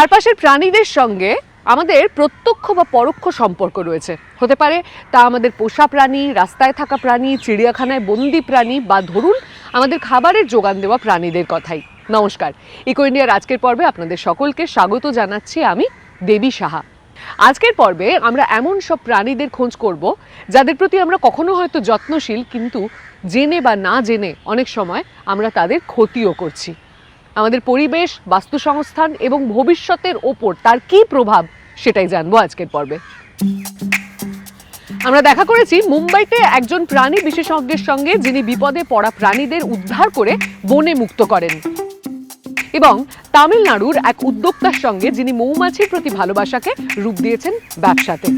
চারপাশের প্রাণীদের সঙ্গে আমাদের প্রত্যক্ষ বা পরোক্ষ সম্পর্ক রয়েছে। হতে পারে তা আমাদের পোষা প্রাণী, রাস্তায় থাকা প্রাণী, চিড়িয়াখানায় বন্দি প্রাণী বা ধরুন আমাদের খাবারের যোগান দেওয়া প্রাণীদের কথাই। নমস্কার। ইকো ইন্ডিয়ার আজকের পর্বে আপনাদের সকলকে স্বাগত জানাচ্ছি আমি দেবী সাহা। আজকের পর্বে আমরা এমন সব প্রাণীদের খোঁজ করব যাদের প্রতি আমরা কখনো হয়তো যত্নশীল, কিন্তু জেনে বা না জেনে অনেক সময় আমরা তাদের ক্ষতিও করছি। আমাদের পরিবেশ বাস্তু সংস্থান এবং ভবিষ্যতের ওপর তার কি প্রভাব সেটাই জানব আজকের পর্বে। আমরা দেখা করেছি মুম্বাইতে একজন প্রাণী বিশেষজ্ঞের সঙ্গে যিনি বিপদে পড়া প্রাণীদের উদ্ধার করে বনে মুক্ত করেন। এবং তামিলনাড়ুর এক উদ্যোক্তার সঙ্গে যিনি মৌমাছির প্রতি ভালোবাসাকে রূপ দিয়েছেন ব্যবসাতে।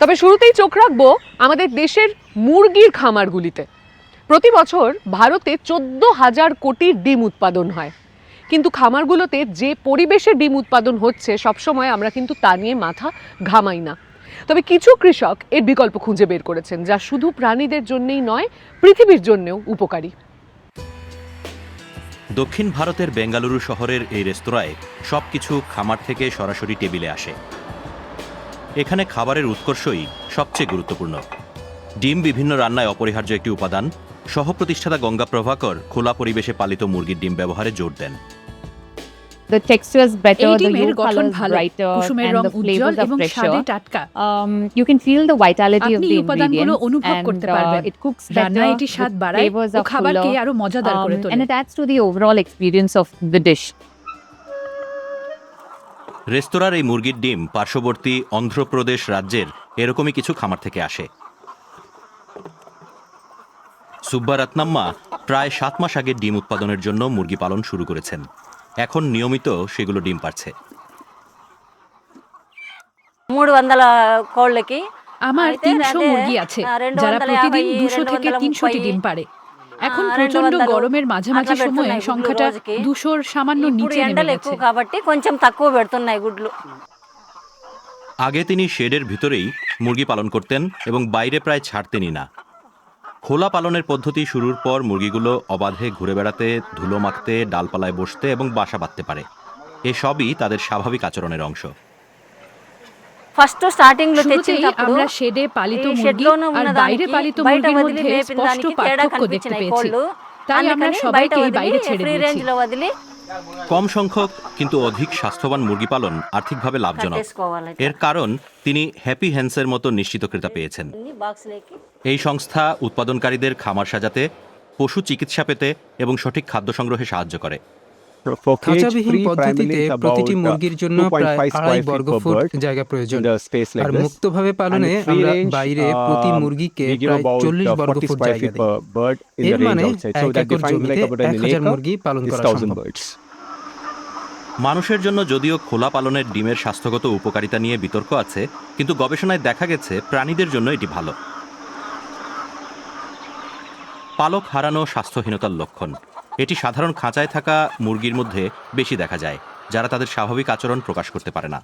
তবে শুরুতেই চোখ রাখব আমাদের দেশের মুরগির খামারগুলিতে। প্রতি বছর ভারতে চোদ্দ হাজার কোটি ডিম উৎপাদন হয়। কিন্তু খামারগুলোতে যে পরিবেশে ডিম উৎপাদন হচ্ছে, সবসময় আমরা কিন্তু তা নিয়ে মাথা ঘামাই না। তবে কিছু কৃষক এর বিকল্প খুঁজে বের করেছেন, যা শুধু প্রাণীদের জন্যই নয়, পৃথিবীর জন্যেও উপকারী। দক্ষিণ ভারতের বেঙ্গালুরু শহরের এই রেস্তোরাঁয় সব কিছু খামার থেকে সরাসরি টেবিলে আসে। এখানে খাবারের উৎকর্ষই সবচেয়ে গুরুত্বপূর্ণ। ডিম বিভিন্ন রান্নায় অপরিহার্য একটি উপাদান সহ প্রতিষ্ঠাতা গঙ্গা প্রভাকর খোলা পরিবেশে পালিত মুরগির ডিম ব্যবহারে জোর দেন The texture is better, the গঠন color is brighter, and the flavors are fresher. Um, you can feel the vitality of the ingredients and uh, it cooks better, the flavors are fuller, আরও মজাদার করে um, and it adds to the overall experience of the dish. রেস্তোরাঁর এই মুরগির ডিম পার্শ্ববর্তী অন্ধ্রপ্রদেশ রাজ্যের এরকমই কিছু খামার থেকে আসে সুব্বা রত্নাম্মা প্রায় সাত মাস আগে ডিম উৎপাদনের জন্য মুরগি পালন শুরু করেছেন এখন নিয়মিত সেগুলো ডিম পারছে మూడు వందల కోళ్ళకి আমার అయితే তিনশো అదే, মুরগি আছে ఆ, రెండు যারা వందల প্রতিদিন యాభై, দুশো రెండు থেকে వందల তিনশোটি ముప్పై, ডিম পারে এখন ఆ, రెండు প্রচন্ড వందలు গরমের মাঝামাঝি అట్లా সময়ে పెడుతున్నాయి সংখ্যাটা గుడ్లు రోజుకి. দুশোর সামান্য ఇప్పుడు নিচে নেমে ఎండలు গেছে ఎక్కువ కాబట్టి కొంచెం తక్కువ పెడుతున్నాయి గుడ్లు আগে তিনি শেডের ভিতরেই মুরগি পালন করতেন এবং বাইরে প্রায় ছাড়তেনই না খোলা পালনের পদ্ধতি শুরুর পর মুরগিগুলো অবাধে ঘুরে বেড়াতে ধুলো মাখতে ডালপালায় বসতে এবং বাসা বাঁধতে পারে এসবই তাদের স্বাভাবিক আচরণের অংশ ఫస్ట్ స్టార్టింగ్ లో শুরুতেই తెచ్చినప్పుడు আমরা শেডে পালিত ఈ মুরগি షెడ్లోనూ আর ఉన్న বাইরে దానికి পালিত బయట মুরগির వదిలి মধ্যে మేపిన স্পষ্ট దానికి తేడా পার্থক্য দেখতে కనిపించినాయి পেয়েছি కోళ్ళు তাই আমরা అందుకని బయట সবাইকেই বাইরে వదిలి ছেড়ে ఫ్రీ দিয়েছি రేంజ్ లో వదిలి কম সংখ্যক কিন্তু অধিক স্বাস্থ্যবান মুরগি পালন আর্থিকভাবে লাভজনক। এর কারণ তিনি হ্যাপি হ্যান্সের মতো নিশ্চিত ক্রেতা পেয়েছেন। এই সংস্থা উৎপাদনকারীদের খামার সাজাতে পশু চিকিৎসা পেতে এবং সঠিক খাদ্য সংগ্রহে সাহায্য করে। খাঁচাবিহীন পদ্ধতিতে প্রতিটি মুরগির জন্য প্রায় আড়াই বর্গ ফুট জায়গা প্রয়োজন। আর মুক্তভাবে পালনে আমরা বাইরে প্রতি মুরগিকে প্রায় চল্লিশ বর্গ ফুট জায়গা দিই এর মানে এক একর জমিতে এক হাজার মুরগি পালন করা সম্ভব। মানুষের জন্য যদিও খোলা পালনের ডিমের স্বাস্থ্যগত উপকারিতা নিয়ে বিতর্ক আছে কিন্তু গবেষণায় দেখা গেছে প্রাণীদের জন্য এটি ভালো। পালক হারানো স্বাস্থ্যহীনতার লক্ষণ। এটি সাধারণ খাঁচায় থাকা মুরগির মধ্যে বেশি দেখা যায় যারা তাদের স্বাভাবিক আচরণ প্রকাশ করতে পারে না।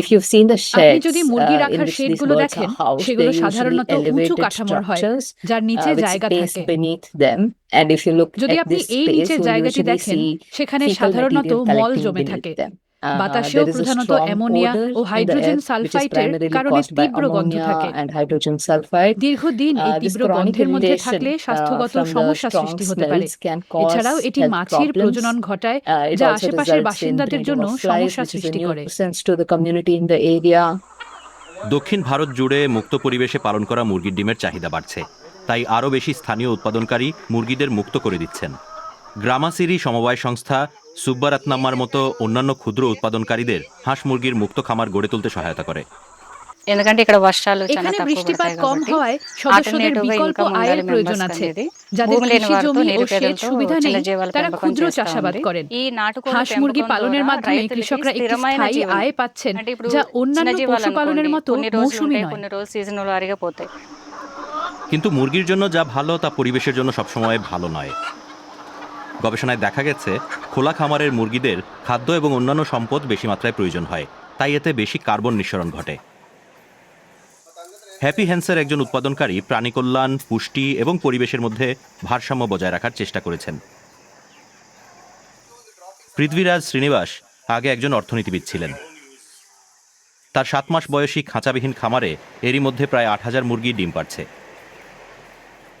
If you've seen যদি মুরগি রাখার দেখেন সেগুলো সাধারণত যার নিচে জায়গা যদি আপনি দেখেন সেখানে সাধারণত মল জমে থাকে। বাতাসেও প্রধানত অ্যামোনিয়া ও হাইড্রোজেন সালফাইটের কারণে তীব্র গন্ধ থাকে। দীর্ঘদিন এই তীব্র গন্ধের মধ্যে থাকলে স্বাস্থ্যগত সমস্যা সৃষ্টি হতে পারে। এছাড়াও এটি মাছের প্রজনন ঘটায় যা আশেপাশের বাসিন্দাদের জন্য সমস্যা সৃষ্টি করে। দক্ষিণ ভারত জুড়ে মুক্ত পরিবেশে পালন করা মুরগির ডিমের চাহিদা বাড়ছে। তাই আরও বেশি স্থানীয় উৎপাদনকারী মুরগিদের মুক্ত করে দিচ্ছেন। গ্রামাসিরি সমবায় সংস্থা সুব্বারাতনাম্মার মতো অন্যান্য ক্ষুদ্র উৎপাদনকারীদের হাঁস মুরগির মুক্ত খামার গড়ে তুলতে সহায়তা করে ఎందుకంటే ఇక్కడ వర్షాలు చాలా এখানে తక్కువ বৃষ্টিপাত పడతాయి কম కాబట్టి হওয়ায় সদস্যদের alternative గా বিকল্প income আয়ের ఉండాలి প্রয়োজন members আছে అనేది. যাদের భూమి లేని কৃষি వారితో জমি ও সেচ నిరుపేదలతో সুবিধা చిన్న নেই జీవాల তারা పెంపకం ক্ষুদ্র చేస్తా চাষাবাদ ఉంది. করেন ఈ నాటుకోళ్ల হাঁস মুরগি పెంపకం পালনের ద్వారా মাধ্যমে రైతులకి কৃষকরা একটি స్థిరమైన স্থায়ী జీవనం. আয় পাচ্ছেন అంటే ఇప్పుడు যা చిన్న অন্যান্য జీవాలు পশুপালনের అనుకోండి, মতো కొన్ని రోజులు মৌসুমী ఉంటాయి নয় కొన్ని రోజులు సీజనల్ వారీగా పోతాయి কিন্তু মুরগির জন্য যা ভালো তা পরিবেশের জন্য সবসময় ভালো নয় গবেষণায় দেখা গেছে, খোলা খামারের মুরগিদের খাদ্য এবং অন্যান্য সম্পদ বেশি মাত্রায় প্রয়োজন হয়, তাই এতে বেশি কার্বন নিঃসরণ ঘটে। হ্যাপি হ্যান্সের একজন উৎপাদনকারী প্রাণী কল্যাণ, পুষ্টি এবং পরিবেশের মধ্যে ভারসাম্য বজায় রাখার চেষ্টা করেছেন। পৃথ্বীরাজ শ্রীনিবাস আগে একজন অর্থনীতিবিদ ছিলেন। তার সাত মাস বয়সী খাঁচাবিহীন খামারে এরই মধ্যে প্রায় আট হাজার মুরগি ডিম পাচ্ছে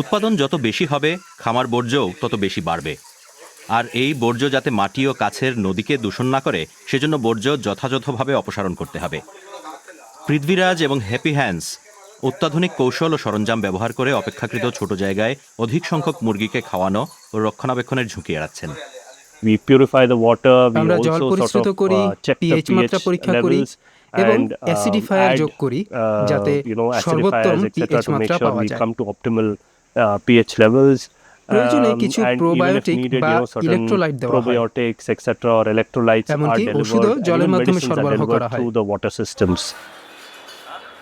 উৎপাদন যত বেশি হবে খামার বর্জ্যও তত বেশি বাড়বে। আর এই বর্জ্য যাতে মাটি ও কাছের নদীকে দূষণ না করে সেজন্য বর্জ্য যথাযথভাবে অপসারণ করতে হবে। পৃথ্বীরাজ এবং হ্যাপি হ্যান্ডস অত্যাধুনিক কৌশল ও সরঞ্জাম ব্যবহার করে অপেক্ষাকৃত ছোট জায়গায় অধিক সংখ্যক মুরগিকে খাওয়ানো ও রক্ষণাবেক্ষণের ঝুঁকি এড়াচ্ছেন। We purify the water. We আমরা জল পরিশ্রুত করি uh, পিএইচ মাত্রা পরীক্ষা করি এবং অ্যাসিডিফায়ার যোগ করি uh, যাতে সর্বোত্তম পিএইচ মাত্রা পাওয়া যায়। পিএইচ লেভেলস প্রয়োজনে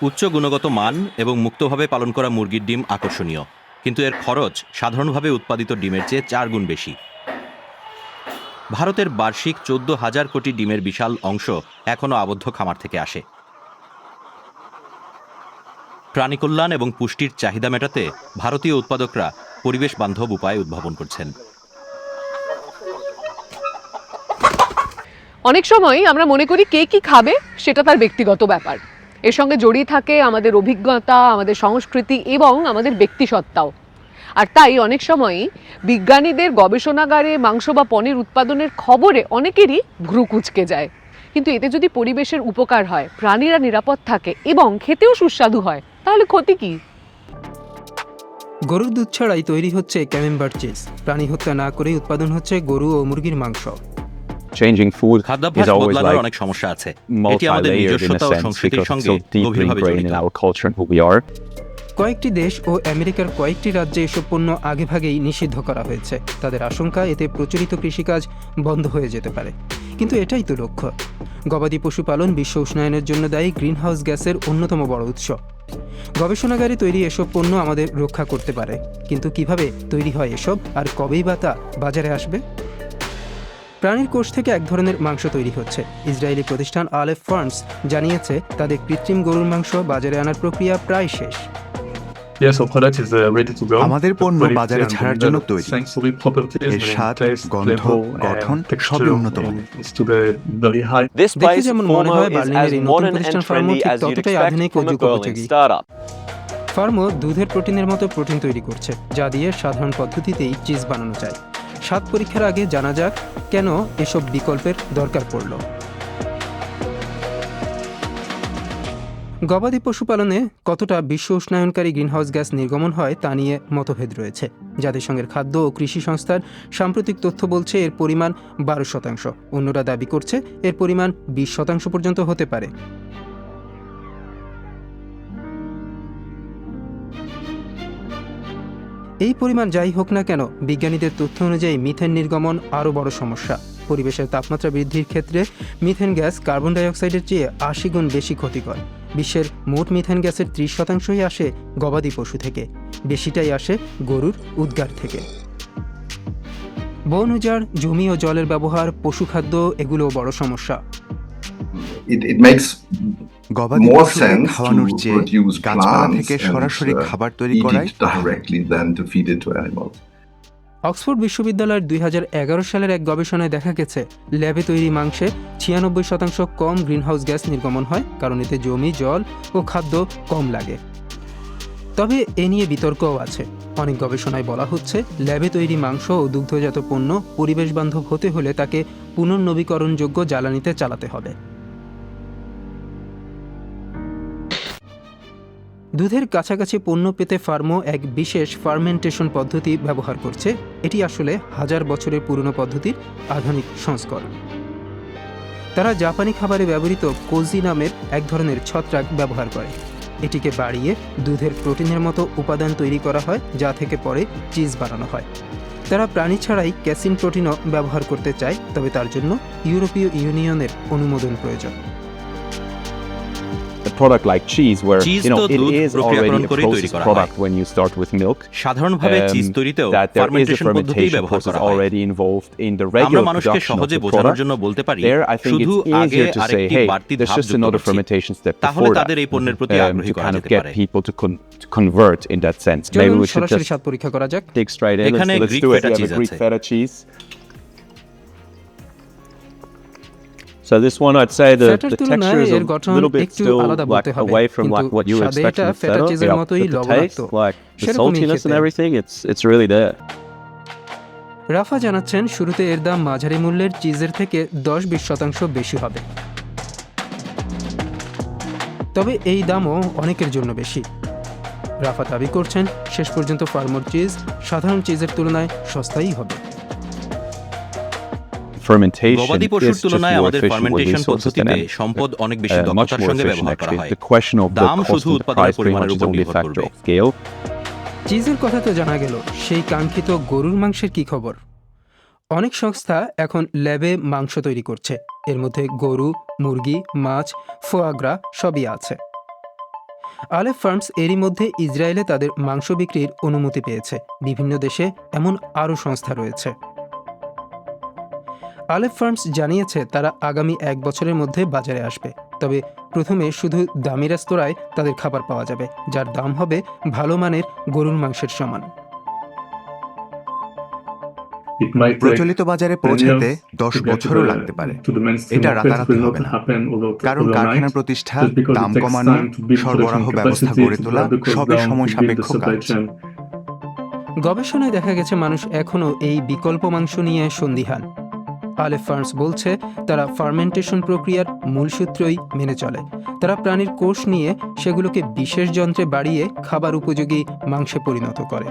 উচ্চ গুণগত মান এবং মুক্তভাবে পালন করা মুরগির ডিম আকর্ষণীয়। কিন্তু এর খরচ সাধারণভাবে উৎপাদিত ডিমের চেয়ে চার গুণ বেশি। ভারতের বার্ষিক চোদ্দ হাজার কোটি ডিমের বিশাল অংশ এখনও আবদ্ধ খামার থেকে আসে। প্রাণী কল্যাণ এবং পুষ্টির চাহিদা মেটাতে ভারতীয় উৎপাদকরা পরিবেশ বান্ধব উপায় উদ্ভাবন করছেন। অনেক সময় আমরা মনে করি কে কি খাবে, সেটা তার ব্যক্তিগত ব্যাপার। এর সঙ্গে জড়িয়ে থাকে আমাদের অভিজ্ঞতা, আমাদের সংস্কৃতি এবং আমাদের ব্যক্তিসত্তাও। আর তাই অনেক সময়ই বিজ্ঞানীদের গবেষণাগারে মাংস বা পনির উৎপাদনের খবরে অনেকেরই ভ্রু কুচকে যায়। কিন্তু এতে যদি পরিবেশের উপকার হয় প্রাণীরা নিরাপদ থাকে এবং খেতেও সুস্বাদু হয় তাহলে ক্ষতি কি? গরুর দুধ ছাড়াই তৈরি হচ্ছে ক্যামেম্বার চিজ প্রাণী হত্যা না করেই উৎপাদন হচ্ছে গরু ও মুরগির মাংস। Changing food খাদ্যাভ্যাস is always বদলানোর like অনেক সমস্যা আছে। এটি আমাদের নিজস্বতা ও সংস্কৃতির সঙ্গে গভীরভাবে জড়িত। কয়েকটি দেশ ও আমেরিকার কয়েকটি রাজ্যে এসব পণ্য আগেভাগেই নিষিদ্ধ করা হয়েছে। তাদের আশঙ্কা, এতে প্রচলিত কৃষিকাজ বন্ধ হয়ে যেতে পারে। কিন্তু এটাই তো লক্ষ্য। গবাদি পশুপালন বিশ্ব উষ্ণায়নের জন্য দায়ী গ্রিনহাউস গ্যাসের অন্যতম বড় উৎস। গবেষণাগারে তৈরি এসব পণ্য আমাদের রক্ষা করতে পারে। কিন্তু কীভাবে তৈরি হয় এসব আর কবেই বা তা বাজারে আসবে? প্রাণীর কোষ থেকে এক ধরনের মাংস তৈরি হচ্ছে। ইসরায়েলি প্রতিষ্ঠান আলেফ ফার্মস জানিয়েছে তাদের কৃত্রিম গরুর মাংস বাজারে আনার প্রক্রিয়া প্রায় শেষ। আমাদের পণ্য বাজারে ছাড়ার জন্য তৈরি। এর স্বাদ গন্ধ গঠন সবই উন্নত দেখে যেমন মনে হয় বার্লিনের এই নতুন প্রতিষ্ঠান ফার্মও ঠিক ততটাই আধুনিক ও যুগোপযোগী. ফার্মও দুধের প্রোটিনের মতো প্রোটিন তৈরি করছে যা দিয়ে সাধারণ পদ্ধতিতেই চিজ বানানো যায়। স্বাদ পরীক্ষার আগে জানা যাক কেন এসব বিকল্পের দরকার পড়ল। গবাদি পশুপালনে কতটা বিশ্ব উষ্ণায়নকারী গ্রিনহাউস গ্যাস নির্গমন হয় তা নিয়ে মতভেদ রয়েছে। জাতিসংঘের খাদ্য ও কৃষি সংস্থার সাম্প্রতিক তথ্য বলছে এর পরিমাণ বারো শতাংশ। অন্যরা দাবি করছে এর পরিমাণ বিশ শতাংশ পর্যন্ত হতে পারে। এই পরিমাণ যাই হোক না কেন, বিজ্ঞানীদের তথ্য অনুযায়ী মিথেন নির্গমন আরও বড় সমস্যা। পরিবেশের তাপমাত্রা বৃদ্ধির ক্ষেত্রে মিথেন গ্যাস কার্বন ডাইঅক্সাইডের চেয়ে আশি গুণ বেশি ক্ষতিকর। বিশ্বের মোট মিথেন গ্যাসের ত্রিশ শতাংশই আসে গবাদি পশু থেকে, বেশিটাই আসে গরুর উদ্গার থেকে। বন উজাড়, জমি ও জলের ব্যবহার পশুখাদ্য এগুলোও বড় সমস্যা। It, it makes গবাদি more sense খাওয়ানোর to চেয়ে produce গাছপালা plants থেকে and সরাসরি uh, খাবার তৈরি eat করাই it directly than to feed it to animals. Oxford বিশ্ববিদ্যালয়ের দুই হাজার এগারো সালের এক গবেষণায় দেখা গেছে ল্যাবে তৈরি মাংসে ছিয়ানব্বই শতাংশ কম গ্রিনহাউস গ্যাস নির্গমন হয় কারণ এতে জমি জল ও খাদ্য কম লাগে। তবে এ নিয়ে বিতর্কও আছে। অনেক গবেষণায় বলা হচ্ছে ল্যাবে তৈরি মাংস ও দুগ্ধজাত পণ্য পরিবেশ বান্ধব হতে হলে তাকে পুনর্নবীকরণযোগ্য জ্বালানিতে চালাতে হবে। দুধের কাছাকাছি পণ্য পেতে ফার্মো এক বিশেষ ফার্মেন্টেশন পদ্ধতি ব্যবহার করছে। এটি আসলে হাজার বছরের পুরনো পদ্ধতির আধুনিক সংস্করণ। তারা জাপানি খাবারে ব্যবহৃত কোজি নামের এক ধরনের ছত্রাক ব্যবহার করে। এটিকে বাড়িয়ে দুধের প্রোটিনের মতো উপাদান তৈরি করা হয়, যা থেকে পরে চিজ বানানো হয়। তারা প্রাণী ছাড়াই ক্যাসিন প্রোটিনও ব্যবহার করতে চায়, তবে তার জন্য ইউরোপীয় ইউনিয়নের অনুমোদন প্রয়োজন। Product like cheese, where Cheese you know it is already a processed product when you start with milk. সাধারণভাবে um, চিজ তৈরিতেও that there is a fermentation fermentation ব্যবহার process করা হয় already involved in the আমরা regular মানুষকে production of সহজে the বোঝানোর product. জন্য বলতে পারি There, I think শুধু it's আগে easier to say, আরেকটি hey, বাড়তি there's ধাপ just যুক্ত another fermentation step তাহলে before তাদের that, এই পণ্যের প্রতি um, আগ্রহী to করা kind of যেতে get পারে people to, con- to convert in that sense. Maybe we should just স্বাদ পরীক্ষা করা যাক dig straight in. Let's, এখানে let's Greek do it. We have a Greek আছে। So this one, I'd say the, the texture is a little bit still like away from like what you would expect from feta. চিজের Yeah, but the taste, like the saltiness and everything, it's it's really there. Rafa জানাচ্ছেন শুরুতে এর দাম মাঝারি মূল্যের চিজের থেকে দশ বিশ শতাংশ বেশি হবে তবে এই দামও অনেকের জন্য বেশি রাফা দাবি করছেন শেষ পর্যন্ত ফার্মার চিজ সাধারণ চিজের তুলনায় সস্তাই হবে গবাদি পশুর তুলনায় আমাদের ফার্মেন্টেশন পদ্ধতিতে সম্পদ অনেক বেশি uh, দক্ষতার সঙ্গে ব্যবহার করা হয়। Question of দাম শুধু উৎপাদনের পরিমাণের উপর নির্ভর করবে। scale. চিজের কথা তো জানা গেল সেই কাঙ্ক্ষিত গরুর মাংসের কি খবর? অনেক সংস্থা এখন ল্যাবে মাংস তৈরি করছে। এর মধ্যে গরু মুরগি মাছ ফোয়াগ্রা সবই আছে। আলেফ ফার্মস এরই মধ্যে ইসরায়েলে তাদের মাংস বিক্রির অনুমতি পেয়েছে। বিভিন্ন দেশে এমন আরও সংস্থা রয়েছে। আলেফ ফার্মস জানিয়েছে তারা আগামী এক বছরের মধ্যে বাজারে আসবে। তবে প্রথমে শুধু দামি রেস্তোরাঁয় তাদের খাবার পাওয়া যাবে যার দাম হবে ভালো মানের গরুর মাংসের সমান। প্রচলিত বাজারে পৌঁছাতে দশ বছরও লাগতে পারে। এটা রাতারাতি হবে না। কারণ কারখানা প্রতিষ্ঠা দাম কমানো সরবরাহ ব্যবস্থা গড়ে তোলা সবই সময় সাপেক্ষ কাজ। গবেষণায় দেখা গেছে মানুষ এখনও এই বিকল্প মাংস নিয়ে সন্দিহান। আলেফ ফার্মস বলছে, তারা ফার্মেন্টেশন প্রক্রিয়ার মূল সূত্রই মেনে চলে। তারা প্রাণীর কোষ নিয়ে সেগুলোকে বিশেষ যন্ত্রে বাড়িয়ে খাবার উপযোগী মাংসে পরিণত করে।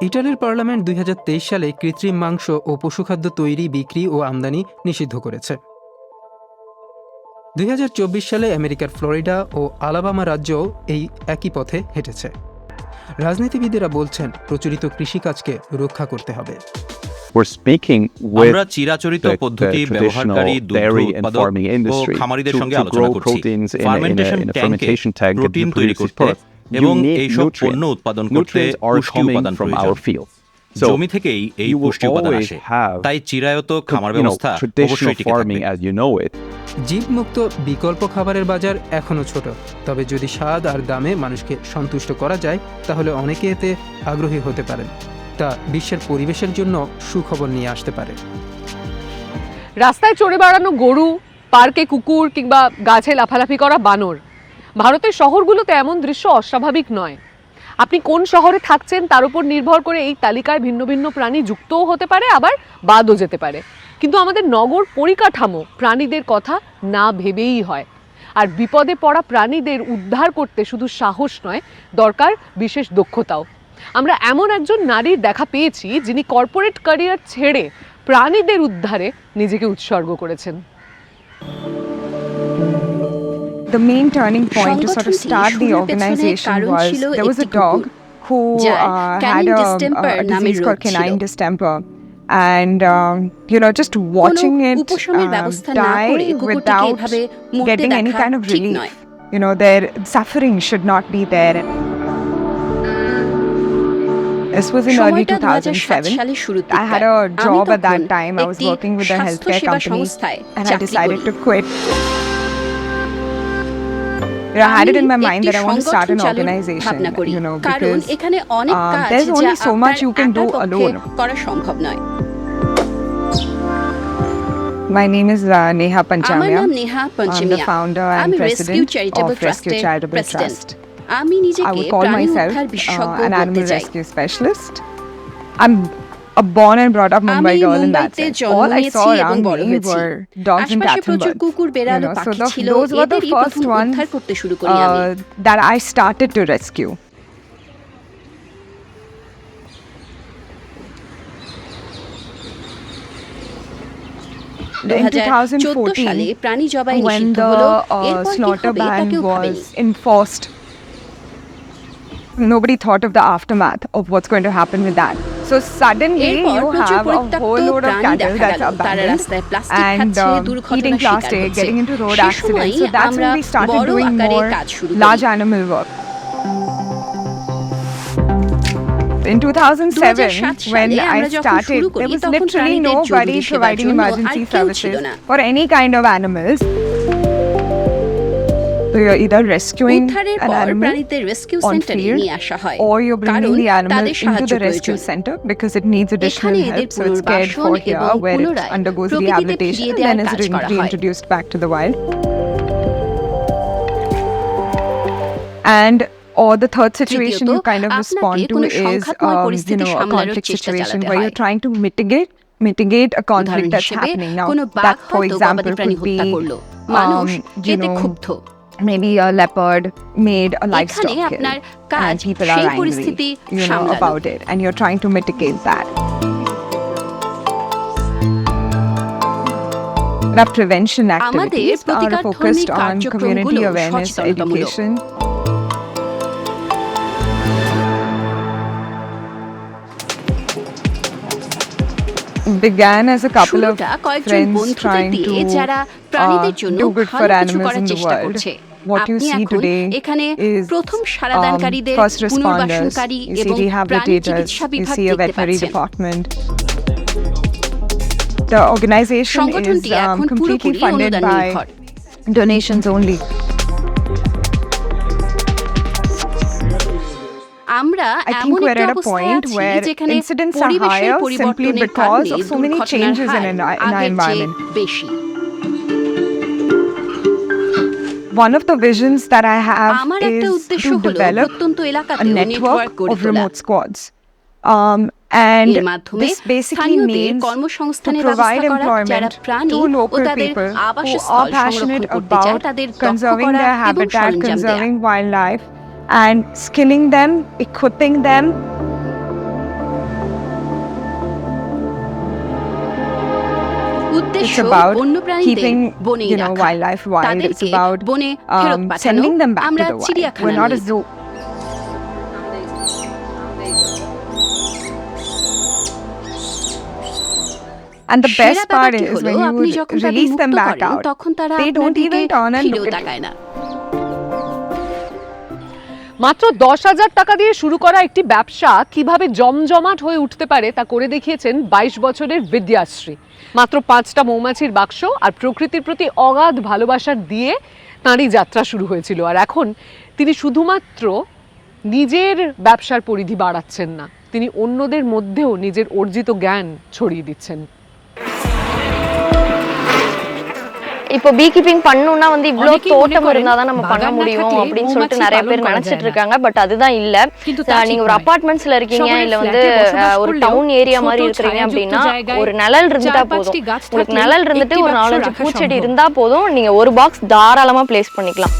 ইটালির পার্লামেন্ট দুই হাজার তেইশ সালে কৃত্রিম মাংস ও পশুখাদ্য তৈরি, বিক্রি ও আমদানি নিষিদ্ধ করেছে। দুই হাজার চব্বিশ সালে আমেরিকার ফ্লোরিডা ও আলাবামা রাজ্যও এই একই পথে হেঁটেছে। রাজনীতিবিদেরা বলছেন প্রচলিত কৃষিকাজকে রক্ষা করতে হবে। আমরা চিরাচরিত পদ্ধতি ব্যবহারকারী দুধ ও করছি। তৈরি করতে এবং এইসব পণ্য উৎপাদন করতে পুষ্টি উপাদান জমি থেকেই এই পুষ্টি উপাদান আসে। তাই চিরায়ত খামার ব্যবস্থা অবশ্যই টিকে থাকবে। as you know it. জীবমুক্ত বিকল্প খাবারের বাজার এখনও ছোট। তবে যদি স্বাদ আর দামে মানুষকে সন্তুষ্ট করা যায় তাহলে অনেকে এতে আগ্রহী হতে পারেন। তা বিশ্বের পরিবেশের জন্য সুখবর নিয়ে আসতে পারে। রাস্তায় চড়ে বেড়ানো গরু পার্কে কুকুর কিংবা গাছে লাফালাফি করা বানর। ভারতের শহরগুলোতে এমন দৃশ্য অস্বাভাবিক নয়। আপনি কোন শহরে থাকছেন তার উপর নির্ভর করে এই তালিকায় ভিন্ন ভিন্ন প্রাণী যুক্তও হতে পারে, আবার বাদও যেতে পারে। কিন্তু আমাদের নগর পরিকাঠামো প্রাণীদের কথা না ভেবেই হয়। আর বিপদে পড়া প্রাণীদের উদ্ধার করতে শুধু সাহস নয়, দরকার বিশেষ দক্ষতাও। আমরা এমন একজন নারীর দেখা পেয়েছি যিনি কর্পোরেট ক্যারিয়ার ছেড়ে প্রাণীদের উদ্ধারে নিজেকে উৎসর্গ করেছেন। the main turning point to sort of start the organization was there was a dog who uh, had a, a disease called canine distemper. And um, you know, just watching it uh, die without getting any kind of relief. You know, their suffering should not be there. This was in early 2007. I had a job at that time. I was working with a healthcare company and I decided to quit. I had it in my mind that I want to start an organization, you know, because uh, there's only so much you can do alone. My name is uh, Neha Panchamya. I'm the founder and president of Rescue Charitable Trust. I would call myself uh, an animal rescue specialist. I'm a born and brought up Mumbai girl in that মুম্বাইতে sense. All I saw around me were dogs and cats and birds. You know, so the- those were the first ones, uh, that I started to rescue. In 2014 সালে 2014, প্রাণী when the uh, slaughter ban was enforced, nobody thought of the aftermath of what's going to happen with that. So suddenly you have a whole load of cattle that's abandoned and um, eating plastic, getting into road accidents. So that's when we started doing more large animal work. In 2007, when I started, there was literally nobody providing emergency services for any kind of animals. So you're either rescuing উদ্ধারের an পর animal প্রাণীদের rescue on সেন্টারে field নিয়ে আসা হয় or you're কারণ bringing the animal তাদের into সাহায্য the rescue প্রয়োজন center because it needs additional এখানে এদের help. So it's cared পুনর্বাসন for এবং here where it পুনরায় undergoes প্রকৃতিতে rehabilitation ফিরিয়ে and then দেওয়ার is কাজ re- করা হয়। reintroduced back to the wild. And or the third situation you তৃতীয়ত, kind of respond আপনাকে to কোনো is সংঘাতময় um, you পরিস্থিতি know a সামলানোর conflict চেষ্টা situation চালাতে where হয়। you're trying to mitigate mitigate a conflict উদাহরণ that's হিসেবে happening now. কোনো বাঘ That for হয়তো example গবাদি প্রাণী could be হত্যা করলো মানুষ um, you এতে know ক্ষুব্ধ maybe a leopard made a livestock kill and people are angry you know about it and you're trying to mitigate that. Our prevention activities are focused on community awareness education. Began as a couple of friends trying to uh, do good for animals in the world করছে What you আপনি see এখন today এখানে is প্রথম um, সারাদানকারীদের first responders, পুনর্বাসনকারী you see এবং প্রাণী rehabilitators, চিকিৎসা you বিভাগ see a দেখতে veterinary পাচ্ছেন department. The organization is সংগঠনটি um, এখন completely পুরোপুরি funded অনুদান by নির্ভর donations only. আমরা I think এমন we're একটি at a অবস্থায় point আছি where যেখানে incidents are পরিবেশের higher simply পরিবর্তনের because কারণে of so many দুর্ঘটনার changes in her our- in our আগের চেয়ে environment. বেশি One of the visions that I have আমার একটা is উদ্দেশ্য to হলো develop প্রত্যন্ত a এলাকাতেও network নেটওয়ার্ক গড়ে of তোলা remote squads. Um, and এর মাধ্যমে this basically স্থানীয়দের means to কর্মসংস্থানের provide ব্যবস্থা করা যারা employment প্রাণী to ও local তাদের people who আবাসস্থল are passionate সংরক্ষণ করতে চায় about তাদের দক্ষ conserving করা their এবং habitat, সরঞ্জাম দেয়া conserving wildlife, and skilling them, equipping them উদ্দেশ্য It's about বন্যপ্রাণীদের keeping বনে you know রাখা wildlife wild. It's তাদেরকে about বনে ফেরত um, পাঠানো sending them back to আমরা the wild. চিড়িয়াখানা We're not a নই। zoo. And the সেরা best part ব্যাপারটি is হলো when আপনি you যখন তাদের release them মুক্ত back করেন out, তখন তারা they আপনার don't দিকে even turn and ফিরেও look at তাকায় না মাত্র দশ হাজার টাকা দিয়ে শুরু করা একটি ব্যবসা কীভাবে জমজমাট হয়ে উঠতে পারে তা করে দেখিয়েছেন বাইশ বছরের বিদ্যাশ্রী। মাত্র পাঁচটা মৌমাছির বাক্স আর প্রকৃতির প্রতি অগাধ ভালোবাসার দিয়ে তাঁরই যাত্রা শুরু হয়েছিল। আর এখন তিনি শুধুমাত্র নিজের ব্যবসার পরিধি বাড়াচ্ছেন না, তিনি অন্যদের মধ্যেও নিজের অর্জিত জ্ঞান ছড়িয়ে দিচ্ছেন। இப்போ பீ கீப்பிங் பண்ணணும்னா வந்து இவ்ளோ অনেকেই মনে தோட்டம் করেন இருந்தா தான் நம்ம பண்ண বাগান না முடியும் থাকলে அப்படின்னு சொல்லிட்டு মৌমাছি நிறைய পালন பேர் করা நினைச்சிட்டு যায় না। இருக்காங்க பட் அதுதான் இல்ல কিন্তু তা আহ, ঠিক நீங்க ஒரு নয়। அபார்ட்மெண்ட்ஸ்ல இருக்கீங்க শহরের இல்ல ফ্ল্যাটে வந்து বসবাস আহ, ஒரு করলেও டவுன் ஏரியா ছোট மாதிரி இருக்கிறீங்க ছায়াযুক্ত அப்படின்னா জায়গায় ஒரு நிழல் இருந்துட்டா চার போதும் পাঁচটি গাছ உங்களுக்கு থাকলে நிழல் இருந்துட்டு একটি ஒரு বাক্স நாலஞ்சு রাখা பூச்செடி সম্ভব। இருந்தா போதும் நீங்க ஒரு பாக்ஸ் தாராளமா பிளேஸ் பண்ணிக்கலாம்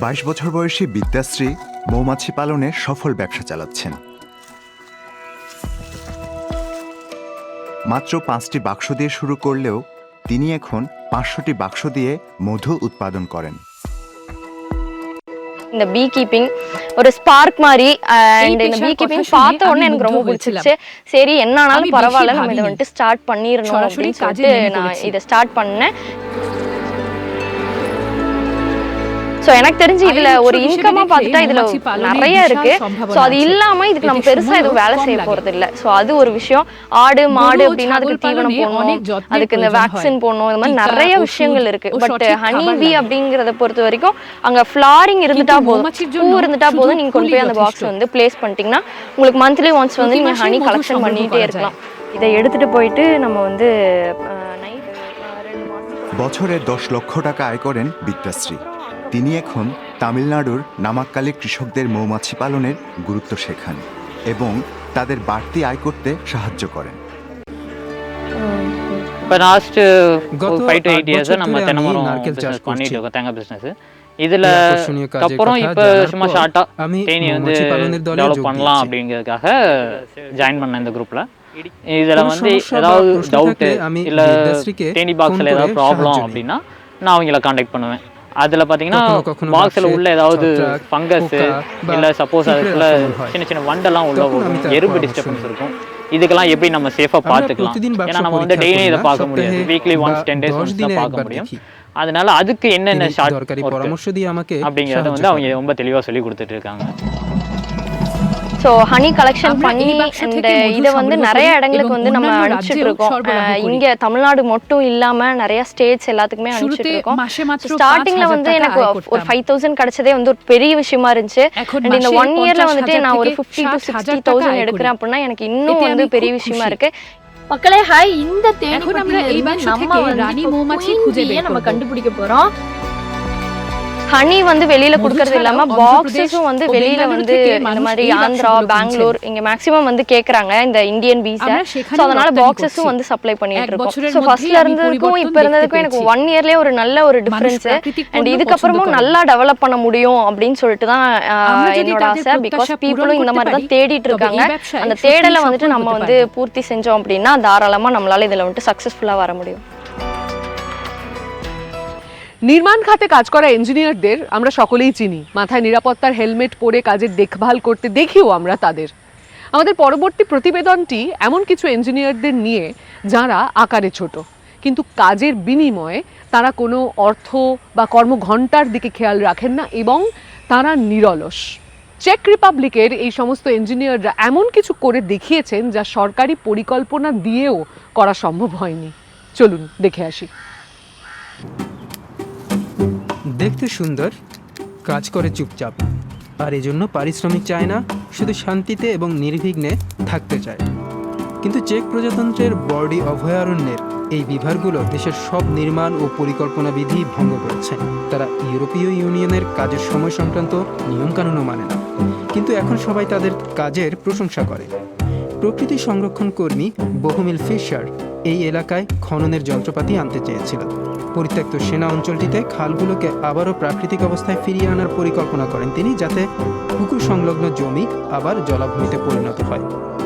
বাইশ বছর বয়সী বিদ্যাশ্রী মৌমাছি পালনে সফল ব্যবসা চালাচ্ছেন মাত্র পাঁচটি বাক্স দিয়ে শুরু করলেও তিনি এখন পাঁচশোটি বাক্স দিয়ে মধু উৎপাদন করেন இந்த பீ கீப்பிங் ஒரு ஸ்பார்க் மாதிரி அண்ட் இந்த পেশার பீ কথা கீப்பிங் শুনে பார்த்த আমি உடனே எனக்கு ரொம்ப মুগ্ধ হয়েছিলাম। பிடிச்சிருச்சு சரி என்ன আমি ஆனாலும் বেশি பரவாயில்ல நம்ம இதை ভাবিনি। வந்துட்டு স্টার্ট பண்ணிடணும் সরাসরি அப்படின்னு কাজে சொல்லிட்டு নেমে நான் পড়েছি। இதை ஸ்டார்ட் பண்ணேன் ஸோ எனக்கு தெரிஞ்சு இதுல আয়ের ஒரு উৎস হিসেবে இன்கமா দেখলে பார்த்துட்டா இதுல মৌমাছি পালনের நிறைய বিশাল இருக்கு সম্ভাবনা ஸோ அது আছে। இல்லாம இதுக்கு நம்ம এতে பெருசா সময়ও எதுவும் வேலை কম செய்ய লাগে। போறது இல்ல ஸோ அது ஒரு விஷயம் ஆடு மாடு গরু ও அப்படின்னா அதுக்கு ছাগল தீவனம் পালনে অনেক போடணும் যত্নের அதுக்கு இந்த প্রয়োজন வேக்சின் হয়। போடணும் இந்த மாதிரி টিকা, நிறைய ওষুধ விஷயங்கள் இருக்கு ও பட் সঠিক ஹனி খাবার பி লাগে। அப்படிங்கறத பொறுத்த வரைக்கும் அங்க ஃபிளாரிங் இருந்துட்டா কিন্তু போதும் মৌমাছির பூ জন্য இருந்துட்டா শুধু போதும் நீங்க கொண்டு போய் அந்த ফুলই பாக்ஸ் যথেষ্ট। வந்து பிளேஸ் பண்ணிட்டீங்கன்னா உங்களுக்கு மந்த்லி ஒன்ஸ் வந்து প্রতি நீங்க মাসেই ஹனி মধু கலெக்ஷன் সংগ্রহ பண்ணிட்டே করা இருக்கலாம் இதை எடுத்துட்டு போயிட்டு நம்ம வந்து நைட் ரெண்டு மாசம் বছরে দশ লক্ষ টাকা আয় করেন বিদ্যাশ্রী তিনি এখন তামিলনাড়ুর নামাক্কালি কৃষকদের মৌমাছি পালনের গুরুত্ব শেখান এবং তাদের বাড়তি আয় করতে সাহায্য করেন இப்போ லாஸ்ட் গত ஃபைவ் டு আট எயிட் இயர்ஸ் বছর நம்ம ধরে தென்னை আমি மரம் নারকেল চাষ business பண்ணிட்டு করছি। இருக்கோம் தேங்காய் பிசினஸ் இதுல এই আকর্ষণীয় কাজের அப்புறம் কথা இப்போ জানার சும்மா পর ஷார்ட்டா আমি தேனி வந்து মৌমাছি পালনের দলে যোগ டெவலப் பண்ணலாம் দিয়েছি। அப்படிங்கிறதுக்காக ஜாயின் பண்ணேன் இந்த குரூப்ல இதுல কোনো வந்து সমস্যা বা ஏதாவது প্রশ্ন டவுட் থাকলে আমি இல்ல বিদ্যাশ্রীকে தேனி ফোন பாக்ஸ்ல করে ஏதாவது ப்ராப்ளம் সাহায্য নিই। அப்படின்னா நான் அவங்கள காண்டாக்ட் பண்ணுவேன் அதுல பாத்தீங்கன்னா பாக்ஸில் உள்ள ஏதாவது ஃபங்கஸ் இல்ல சப்போஸ் அதுக்குள்ள சின்ன சின்ன வண்டெல்லாம் உள்ள போகும். எறும்பு டிஸ்டர்பன்ஸ் இருக்கும். இதுக்கெல்லாம் எப்படி நம்ம சேஃபாக பாத்துக்கலாம்? ஏன்னா நம்ம வந்து டெய்லி இதை பார்க்க முடியாது. Weekly once ten days once தான் பார்க்க முடியும். அதனால அதுக்கு என்னென்ன ஷார்ட் அப்படிங்கறத வந்து அவங்க ரொம்ப தெளிவா சொல்லி கொடுத்துட்டு இருக்காங்க. ஸோ ஹனி கலெக்ஷன் பண்ணி இந்த இதை வந்து நிறைய இடங்களுக்கு வந்து நம்ம அனுப்பிச்சிட்டு இருக்கோம். இங்கே தமிழ்நாடு மட்டும் இல்லாமல் நிறைய ஸ்டேட்ஸ் எல்லாத்துக்குமே அனுப்பிச்சிட்டு இருக்கோம். ஸ்டார்டிங்கில் வந்து எனக்கு ஒரு ஃபைவ் தௌசண்ட் கிடைச்சதே வந்து ஒரு பெரிய விஷயமா இருந்துச்சு. அண்ட் இந்த ஒன் இயர்ல வந்துட்டு நான் ஒரு ஃபிஃப்டி டு சிக்ஸ்டி தௌசண்ட் எடுக்கிறேன் அப்படின்னா எனக்கு இன்னும் வந்து பெரிய விஷயமா இருக்கு. மக்களே ஹாய் இந்த தேனி நம்ம வந்து நம்ம கண்டுபிடிக்க போறோம். ஹனி வந்து வெளியில கொடுக்கறது இல்லாம பாக்ஸஸும் வந்து வெளியில வந்து இந்த மாதிரி ஆந்திரா பெங்களூர் இங்க மேக்ஸிமம் வந்து கேக்குறாங்க இந்த இந்தியன் வீசா சோ அதனால பாக்ஸஸும் வந்து சப்ளை பண்ணிட்டு இருக்கோம். சோ ஃபர்ஸ்ட்ல இருந்ததுக்கும் இப்ப இருந்ததுக்கும் எனக்கு ஒன் இயர்லயே ஒரு நல்ல ஒரு டிஃபரன்ஸ் அண்ட் இதுக்கப்புறமும் நல்லா டெவலப் பண்ண முடியும் அப்படின்னு சொல்லிட்டு தான் என்னோட ஆசை. பிகாஸ் பீப்புளும் இந்த மாதிரி தான் தேடிட்டு இருக்காங்க. அந்த தேடலை வந்துட்டு நம்ம வந்து பூர்த்தி செஞ்சோம் அப்படின்னா தாராளமா நம்மளால இதுல வந்துட்டு சக்சஸ்ஃபுல்லா வர முடியும். নির্মাণ খাতে কাজ করা ইঞ্জিনিয়ারদের আমরা সকলেই চিনি। মাথায় নিরাপত্তার হেলমেট পরে কাজের দেখভাল করতে দেখিও আমরা তাদের। আমাদের পরবর্তী প্রতিবেদনটি এমন কিছু ইঞ্জিনিয়ারদের নিয়ে যারা আকারে ছোট। কিন্তু কাজের বিনিময়ে তারা কোনো অর্থ বা কর্মঘণ্টার দিকে খেয়াল রাখেন না এবং তারা নিরলস। চেক রিপাবলিকের এই সমস্ত ইঞ্জিনিয়াররা এমন কিছু করে দেখিয়েছেন যা সরকারি পরিকল্পনা দিয়েও করা সম্ভব হয়নি। চলুন, দেখে আসি। দেখতে সুন্দর, কাজ করে চুপচাপ। আর এজন্য পারিশ্রমিক চায় না, শুধু শান্তিতে এবং নির্বিঘ্নে থাকতে চায়। কিন্তু চেক প্রজাতন্ত্রের বর্ডি অভয়ারণ্যের এই বিভাগগুলো দেশের সব নির্মাণ ও পরিকল্পনা বিধি ভঙ্গ করেছে। তারা ইউরোপীয় ইউনিয়নের কাজের সময় সংক্রান্ত নিয়মকানুনও মানে না। কিন্তু এখন সবাই তাদের কাজের প্রশংসা করে। প্রকৃতি সংরক্ষণ কর্মী বহুমিল ফিশার এই এলাকায় খননের যন্ত্রপাতি আনতে চেয়েছিল। পরিত্যক্ত সেনা অঞ্চলটিতে খালগুলোকে আবারও প্রাকৃতিক অবস্থায় ফিরিয়ে আনার পরিকল্পনা করেন তিনি যাতে পুকুর সংলগ্ন জমি আবার জলাভূমিতে পরিণত হয়।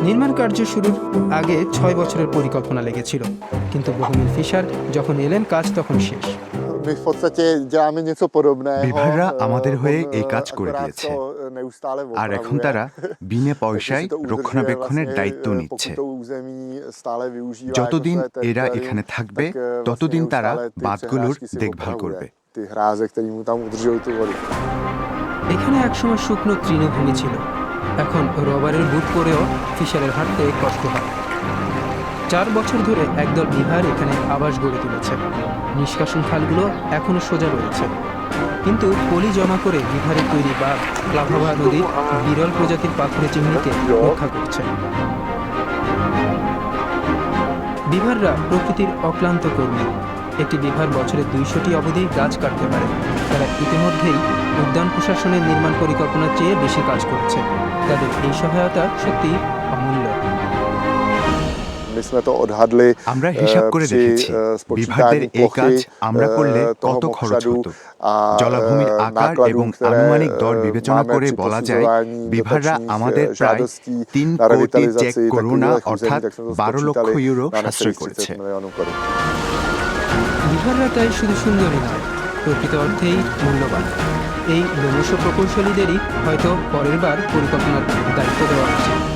নির্মাণ কার্য শুরুর আগে ছয় বছরের পরিকল্পনা লেগেছিল কিন্তু বহুমিল ফিশার যখন এলেন কাজ তখন শেষ। বিভাররা আমাদের হয়ে এই কাজ করে দিয়েছে। আর এখন তারা বিনে পয়সায় রক্ষণাবেক্ষণের দায়িত্ব নিচ্ছে যতদিন এরা এখানে থাকবে ততদিন তারা বাঁধগুলোর দেখভাল করবে এখানে একসময় শুকনো তৃণভূমি ছিল এখন রবারের বুট পরেও ফিশারের হাঁটতে কষ্ট হয় চার বছর ধরে একদল বিহার এখানে আবাস গড়ে তুলেছে নিষ্কাশন খালগুলো এখনও সোজা রয়েছে কিন্তু পলি জমা করে বিভারের তৈরি বা প্লাভাবা নদীর বিরল প্রজাতির পাথরের চিহ্নিকে রক্ষা করছে। বিভাররা প্রকৃতির অক্লান্ত কর্মী। একটি বিভার বছরে দুইশোটি অবধি গাছ কাটতে পারে। তারা ইতিমধ্যেই উদ্যান প্রশাসনের নির্মাণ পরিকল্পনার চেয়ে বেশি কাজ করছে। তাদের এই সহায়তা সত্যি অমূল্য। আমরা হিসাব করে দেখেছি। বিভাগদের এই কাজ আমরা করলে কত খরচ হতো? জলাভূমির আকার এবং আনুমানিক দর বিবেচনা করে বলা যায় বিভাররা আমাদের প্রায় তিন কোটি চেক করোনা অর্থাৎ বারো লক্ষ ইউরো সাশ্রয় করেছে। বিহাররা তাই শুধু সুন্দরী নয় প্রকৃত অর্থেই মূল্যবান। এই লোমশ প্রকৌশলীদেরই হয়তো পরের বার পরিকল্পনার দায়িত্ব দেওয়া উচিত।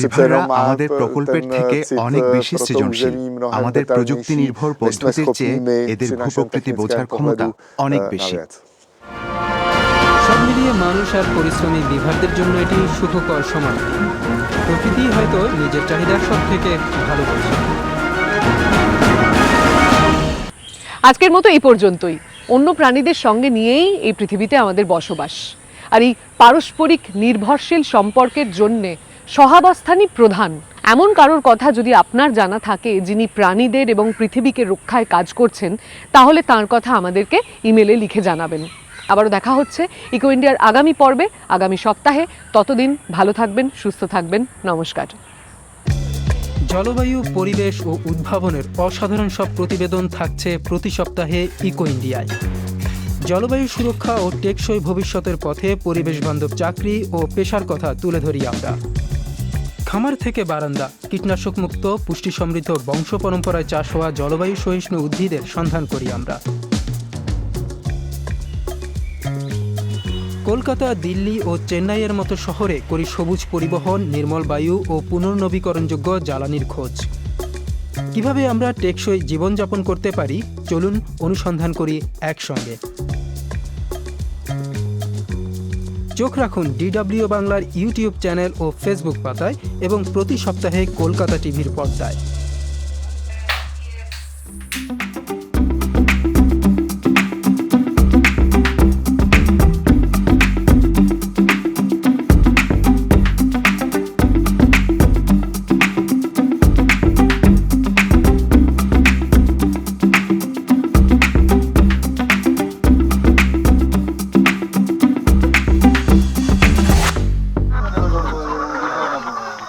বিভাররা আমাদের প্রকল্পের থেকে অনেক বেশি সৃজনশীল। আমাদের প্রযুক্তি নির্ভর পদ্ধতির চেয়ে এদের ভূপ্রকৃতি বোঝার ক্ষমতা অনেক বেশি। সব মিলিয়ে মানুষ আর পরিশ্রমী বিভাগদের জন্য এটি সুখকর সমাপ্তি প্রকৃতি হয়তো নিজের চাহিদার সব থেকে ভালো বোঝে আজকের মতো এই পর্যন্তই। অন্য প্রাণীদের সঙ্গে নিয়েই এই পৃথিবীতে আমাদের বসবাস। আর এই পারস্পরিক নির্ভরশীল সম্পর্কের জন্যে সহাবস্থানই প্রধান। এমন কারোর কথা যদি আপনার জানা থাকে, যিনি প্রাণীদের এবং পৃথিবীকে রক্ষায় কাজ করছেন, তাহলে তার কথা আমাদেরকে ইমেলে লিখে জানাবেন। আবারও দেখা হচ্ছে ইকো ইন্ডিয়ার আগামী পর্বে, আগামী সপ্তাহে। ততদিন ভালো থাকবেন, সুস্থ থাকবেন। নমস্কার। জলবায়ু, পরিবেশ ও উদ্ভাবনের অসাধারণ সব প্রতিবেদন থাকছে প্রতি সপ্তাহে ইকো ইন্ডিয়ায়। জলবায়ু সুরক্ষা ও টেকসই ভবিষ্যতের পথে পরিবেশ বান্ধব চাকরি ও পেশার কথা তুলে ধরি আমরা। খামার থেকে বারান্দা। কীটনাশক মুক্ত, পুষ্টি সমৃদ্ধ বংশ পরম্পরায় চাষ হওয়া জলবায়ু সহিষ্ণু উদ্ভিদের সন্ধান করি আমরা। কলকাতা, দিল্লি ও চেন্নাইয়ের মতো শহরে করি সবুজ পরিবহন, নির্মল বায়ু ও পুনর্নবীকরণযোগ্য জ্বালানির খোঁজ। কীভাবে আমরা টেকসই জীবনযাপন করতে পারি? চলুন অনুসন্ধান করি একসঙ্গে। চোখ রাখুন ডিডব্লিউ বাংলার ইউটিউব চ্যানেল ও ফেসবুক পাতায় এবং প্রতি সপ্তাহে কলকাতা টিভির পর্দায়।